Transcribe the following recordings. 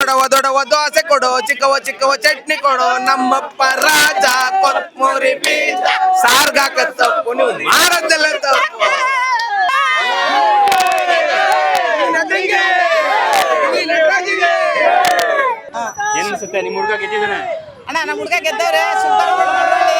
ದೊಡವ ದೊಡವ ದೋಸೆ ಕೊಡು ಚಿಕ್ಕವ ಚಿಕ್ಕವ ಚಟ್ನಿ ಕೊಡು. ನಮ್ಮಪ್ಪ ರಾಜ ಕೊತ್ಮೂರಿ ಬೀಜ ಸಾರ್ಗಾಕ ತಪ್ಪು ನೀವು ಮಾರದೆಲ್ಲ ತಪ್ಪು. ಏನ್ ಅನ್ಸುತ್ತೆ ನಿಮ್ ಹುಡುಗ ಗೆದ್ದಿದ್ದಾನೆ. ಅಣ್ಣ ನಮ್ಮ ಹುಡುಗ ಗೆದ್ದವ್ರೆ ಸುಲ್ತಾನ್ ರೋಡ್ ಮಳವಳ್ಳಿ.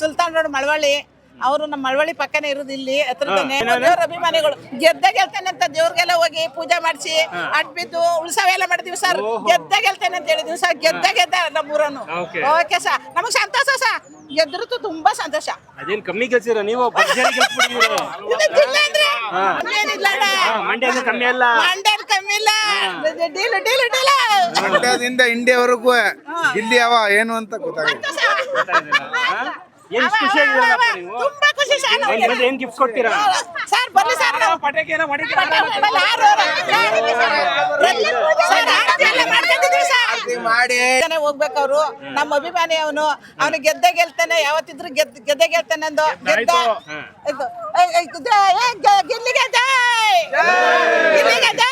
ಸುಲ್ತಾನ್ ರೋಡ್ ಮಳವಳ್ಳಿ. ಅವರು ನಮ್ಮ ಮಳವಳ್ಳಿ ಪಕ್ಕನೆ ಇರೋದು ಇಲ್ಲಿ ಹತ್ರದನೆ ದೇವ್ರ ಅಭಿಮಾನಿಗಳು. ಗೆದ್ದ ಗೆಲ್ತೇನೆ ಅಂತ ದೇವ್ರಿಗೆಲ್ಲ ಹೋಗಿ ಪೂಜೆ ಮಾಡಿಸಿ ಅಡ್ಬಿದ್ದು ಉಳ್ಸವ ಎಲ್ಲ ಮಾಡ್ತೀವಿ ಸರ್. ಗೆದ್ದ ಗೆಲ್ತೇನೆ ಅಂತ ಹೇಳಿದ್ವಿ ಸರ್. ಗೆದ್ದ ಗೆದ್ದ ನಮ್ಮೂರನು. ಓಕೆ. ಸರ್. ನಮಗೆ ಸಂತೋಷ ಸರ್. ಗೆದ್ರದ್ದು ತುಂಬಾ ಸಂತೋಷ. ಅದೇನ್ ಕಮ್ಮಿ ಗೆಲ್ಸಿರ ನೀವು. ಮಂಡ್ಯ ಕಮ್ಮಿ ಅಲ್ಲ. ಕಮ್ಮಿ ಇಲ್ಲ. ಡೀಲು ಡೀಲು ಡೀಲು ಮಂಡ್ಯದಿಂದ ಇಂಡಿಯಾವರೆಗೂ ಇಲ್ಲಿ ಅವ ಏನು ಅಂತ ಗೊತ್ತಾಗುತ್ತೆ ಹಾ? ಏನ್ ಇಷ್ಟ್ ನೀವು ತುಂಬಾ ಖುಷಿ ಸರ್ ಒಂದ್ ನಮ್ಗೆ. ಬಂದು ಏನ್ ಗಿಫ್ಟ್ ಕೊಡ್ತೀರಾ ಸರ್ ಬರ್ಲಿ ಸರ್ ನಾವು ಪಟಾಕಿ ಏನೋ ಸರ್, ಆರತಿ ಎಲ್ಲ ಮಾಡ್ಕೊಂಡಿದೀವಿ ಸರ್. ಮಾಡಿ ಗೆಲ್ತಾನೆ ಹೋಗ್ಬೇಕು ಅವ್ರು ನಮ್ಮ ಅಭಿಮಾನಿ ಅವನು ಅವನು ಗೆದ್ದೆ ಗೆಲ್ತಾನೆ ಯಾವತ್ತಿದ್ರು ಗೆದ್ದ ಗೆದ್ದೆ ಗೆಲ್ತಾನೆ ಅಂದು ಗೆದ್ದ. ಇದು, ಏ, ಏ, ಜೈ, ಏ, ಗ- ಗಿಲ್ಲಿಗೆ ಜೈ ಗಿಲ್ಲಿಗೆ ಜೈ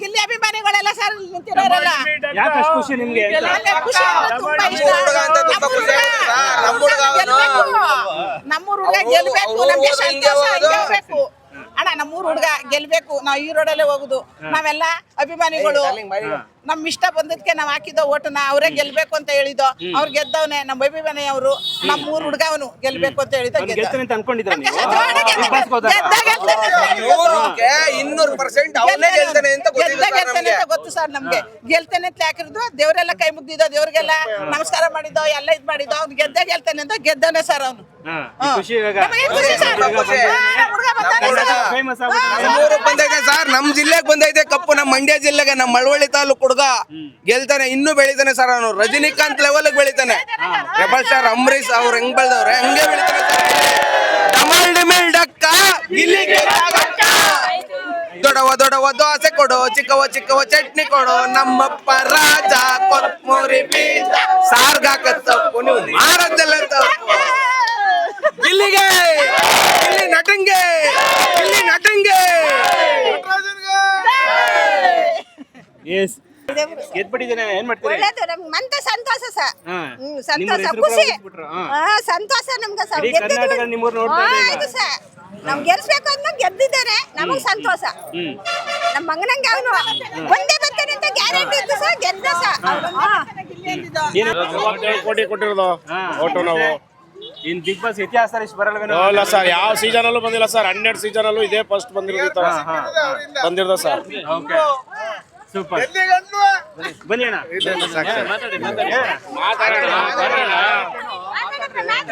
ಗಿಲ್ಲಿ ಅಭಿಮಾನಿಗಳೆಲ್ಲ ಸರ್ ನಿಂತಿರೋರಲ್ಲ ಯಾಕೆ ಅಷ್ಟು ಖುಷಿ ನಿಮ್ಗೆ ಅಂತ? ನನಗೆ ಖುಷಿ ಅಂದ್ರೆ ತುಂಬಾ ಇಷ್ಟ. ನಮ್ಮ ಹುಡುಗ ತುಂಬಾ ಖುಷಿ ಆಗುತ್ತೆ ಹುಡುಗ ಗೆಲ್ಬೇಕು. ನಮ್ಮ ಹುಡುಗ ಗೆಲ್ಬೇಕು. ಅವ್ರು ನಮ್ಗೆ ಸಂತೋಷ ಗೆಲ್ಬೇಕು. ಅಣ್ಣ ನಮ್ಮೂರ್ ಹುಡುಗ ಗೆಲ್ಬೇಕು. ನಾವು ಈ ರೋಡಲ್ಲೇ ಹೋಗುದು. ನಾವೆಲ್ಲ ಅಭಿಮಾನಿಗಳು. ನಮ್ ಇಷ್ಟ ಬಂದದ್ಕೆ ನಾವ್ ಹಾಕಿದ್ದ ಓಟನ ಅವರೇ ಗೆಲ್ಬೇಕು ಅಂತ ಹೇಳಿದ್ದು. ಅವ್ರು ಗೆದ್ದವನೇ ನಮ್ ಅಭಿಮಾನಿ ಅವರು ನಮ್ಮ ಊರ್ ಹುಡುಗ ಅವನು ಗೆಲ್ಬೇಕು ಅಂತ ಹೇಳಿದ ಗೊತ್ತು ಸರ್ ನಮ್ಗೆ. ಗೆಲ್ತಾನೆ ಅಂತ ಹಾಕಿರೋದು ದೇವರೆಲ್ಲ ಕೈ ಮುಗ್ದಿದ್ದೋ ದೇವ್ರಿಗೆಲ್ಲ ನಮಸ್ಕಾರ ಮಾಡಿದ್ದೋ ಎಲ್ಲ ಇದ್ ಮಾಡಿದ್ದೋ ಅವ್ನು ಗೆದ್ದ ಗೆಲ್ತಾನೆ ಅಂತ ಗೆದ್ದವನೆ ಸರ್ ಅವನು. ಹಾ, ಈ ಖುಷಿ ಇವಾಗ. ನಮಗೆ ಖುಷಿ ಸರ್. ನಮ್ಮ ಹುಡುಗ ಬಂದೈತೆ ಸರ್ ನಮ್ ಜಿಲ್ಲೆಗೆ ಬಂದೈತೆ ಕಪ್ಪು ನಮ್ಮ ಮಂಡ್ಯ ಜಿಲ್ಲೆಗೆ ನಮ್ಮ ಮಳವಳ್ಳಿ ತಾಲೂಕು ಹುಡುಗ ಗೆಲ್ತಾನೆ ಇನ್ನೂ ಬೆಳಿತಾನೆ ಸರ್ ಅವನು. ರಜನಿಕಾಂತ್ ಲೆವೆಲ್ ಬೆಳಿತಾನೆ. ರೆಬಲ್ ಸ್ಟಾರ್ ಅಂಬರೀಶ್ ಅವ್ರು ಹೆಂಗ್ ಬೆಳ್ದವ್ರೆ? ಹಂಗೆ ಬೆಳಿತಾನೆ ದೊಡವ ದೊಡವ ದೋಸೆ ಕೊಡು. ಚಿಕ್ಕವ ಚಿಕ್ಕವ ಚಟ್ನಿ ಕೊಡು. ನಮ್ಮಪ್ಪ ರಾಜ ಕೊತ್ಮೂರಿ ಬೀಜ. ಸಾರ್ಗಾಕ ತಪ್ಪು. ನೀವು ಮಾರದೆಲ್ಲ ತಪ್ಪು. ಇಲ್ಲಿಗೆ ಇಲ್ಲಿ ನಟಂಗೆ ಇಲ್ಲಿ ನಟಂಗೆ. ಎಸ್ ಗೆದ್ಬಿಟ್ಟಿದ್ದೇನೆ. ಏನ್ ಮಾಡ್ತೀರಿ? ಒಳ್ಳೇದು ನಮ್ಗೆ ಮಂತ ಸಂತೋಷ ಸರ್ ಹಾ. ಹ್ಮ್, ನಿಮ್ಮ ಸಂತೋಷ ಹೆಸ್ರು ಖುಷಿ. ಹೋಗ್ಬಿಟ್ರು, ಹಾ. ಹಾ, ಸಂತೋಷ ನಮ್ಗೆ ಸರ್ ಇಡೀ ಗೆದ್ದಿದ್ದೀವಿ. ಕರ್ನಾಟಕ ನಿಮ್ಮೂರ್ ನೋಡ್ತಾ ಹಾ, ಇದೆ ಈಗ. ಆಯ್ತು ಸರ್ ಗೆಲ್ಸ್ಬೇಕು ಅಂತ ಗೆದ್ದಿದ್ದೇನೆ. ನಮಗ್ ಸಂತೋಷ. ಹ್ಮ್. ನಮ್ಮ ಮಗನಂಗೆ ಅವನು ಒಂದೇ ಬರ್ತಾನೆ ಅಂತ ಗ್ಯಾರಂಟಿ ಇತ್ತು ಸರ್ ಗೆದ್ದ ಸರ್ ಮೂವತ್ತೇಳು ಕೋಟಿ ಕೊಟ್ಟಿರೋದು. ಹಾ. ಒಟ್ಟು ನಾವು. ಇನ್ ಬಿಗ್ ಬಾಸ್ ಇತಿಹಾಸ ಇಷ್ಟು ಬರಲ್ವೇನೋ? ಇಲ್ಲ ಸರ್ ಯಾವ ಸೀಸನ್ ಅಲ್ಲೂ ಬಂದಿಲ್ಲ ಸರ್. ಹನ್ನೆರಡು ಸೀಸನ್ ಅಲ್ಲೂ ಇದೇ ಫಸ್ಟ್ ಬಂದಿರೋದು ಈ ತರ. ಹಾ, ಬಂದಿರೋದು ಸರ್. ಓಕೆ ಸೂಪರ್ ಬನ್ನಿ ಅಣ್ಣ. ಮಾತಾಡಿ ಮಾತಾಡಿ.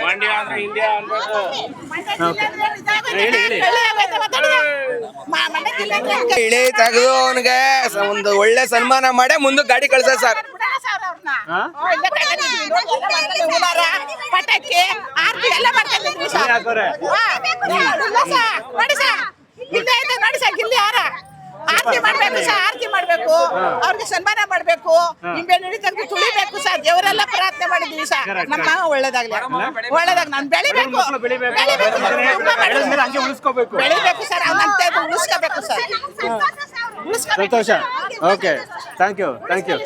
ಮಂಡ್ಯ ಅಂದ್ರೆ ಇಂಡಿಯಾ ಅನ್ಬೇಕು. ಹೇಳಿ ಹೇಳಿ. ಮ- ಮನೆ ಜಿಲ್ಲೆ ಅಂದ್ರೆ ಇಳಿ ತೆಗೆದು ಅವನಿಗೆ ಒಂದು ಒಳ್ಳೆ ಸನ್ಮಾನ ಮಾಡಿ ಮುಂದೆ ಗಾಡಿ ಕಳ್ಸ ಸರ್. ಪಟಾಕಿ ಆರ್ತಿ ಎಲ್ಲ ಸರ್. ನೋಡಿ ಸರ್ ಇಲ್ಲೇ ಇದೆ ನೋಡಿ ಸರ್ ಗಿಲ್ಲಿ ಹಾರ ಆರತಿ ಮಾಡ್ಬೇಕು ಸರ್ ಆರತಿ ಮಾಡ್ಬೇಕು. ಅವ್ರಿಗೆ ಸನ್ಮಾನ ಮಾಡ್ಬೇಕು. ನಿಂಬೆ ನೀಡಿ ಸುಳಿಬೇಕು ತುಳಿಬೇಕು ಸರ್. ದೇವರೆಲ್ಲ ಪ್ರಾರ್ಥನೆ ಮಾಡಿದೀವಿ ಸರ್. ನಮ್ಮ ಒಳ್ಳೇದಾಗ್ಲಿ. ಒಳ್ಳೇದಾಗ ನಾನು ಬೆಳಿಬೇಕು. ಬೆಳಿಬೇಕು. ಬೆಳಿಬೇಕು ಬೆಳಿಬೇಕು. ಮೇಲೆ ಹಂಗೆ ಉಳಿಸ್ಕೋಬೇಕು. ಬೆಳಿಬೇಕು ಸರ್. ಅವ್ನಂತೆ ಉಳಿಸ್ಕೋಬೇಕು sir. Santhosh okay. Thank you thank you